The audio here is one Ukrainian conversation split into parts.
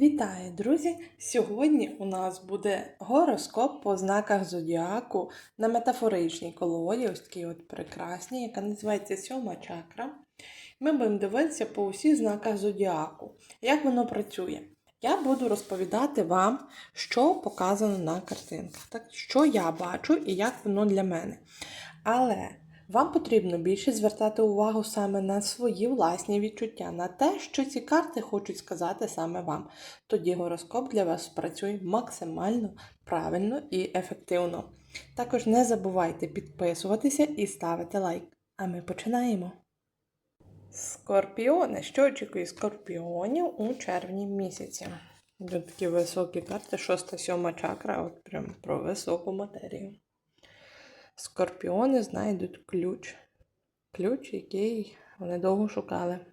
Вітаю, друзі! Сьогодні у нас буде гороскоп по знаках зодіаку на метафоричній колоді, ось такій от прекрасній, яка називається сьома чакра. Ми будемо дивитися по усіх знаках зодіаку, як воно працює. Я буду розповідати вам, що показано на картинках, так, що я бачу і як воно для мене. Але вам потрібно більше звертати увагу саме на свої власні відчуття, на те, що ці карти хочуть сказати саме вам. Тоді гороскоп для вас працює максимально правильно і ефективно. Також не забувайте підписуватися і ставити лайк. А ми починаємо. Скорпіони. Що очікує скорпіонів у червні місяці? Тут такі високі карти, 6-7 чакра, от прям про високу матерію. Скорпіони знайдуть ключ. Ключ, який вони довго шукали.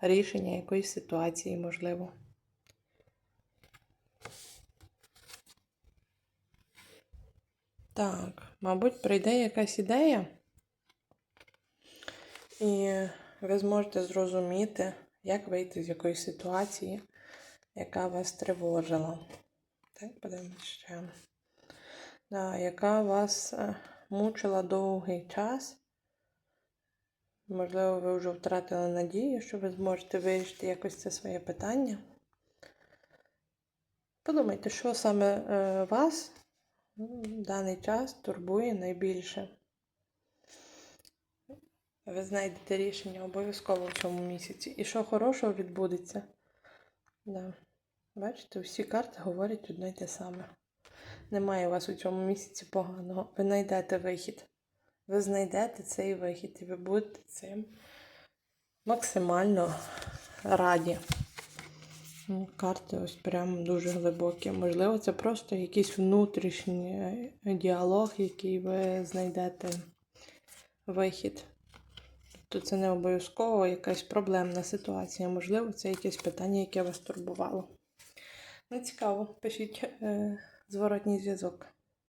Рішення якоїсь ситуації, можливо. Так, мабуть, прийде якась ідея, і ви зможете зрозуміти, як вийти з якоїсь ситуації, яка вас тривожила. Так, подивимось ще. Да, яка вас е, мучила довгий час. Можливо, ви вже втратили надію, що ви зможете вирішити якось це своє питання. Подумайте, що саме е, вас в даний час турбує найбільше. Ви знайдете рішення обов'язково в цьому місяці. І що хорошого відбудеться. Да. Бачите, всі карти говорять одне й те саме. Немає у вас у цьому місяці поганого. Ви знайдете вихід. Ви знайдете цей вихід, і ви будете цим максимально раді. Ну, Карти ось прям дуже глибокі. Можливо, це просто якийсь внутрішній діалог, який ви знайдете вихід. Тобто це не обов'язково якась проблемна ситуація. Можливо, це якесь питання, яке вас турбувало. Ну, цікаво, пишіть е, зворотній зв'язок.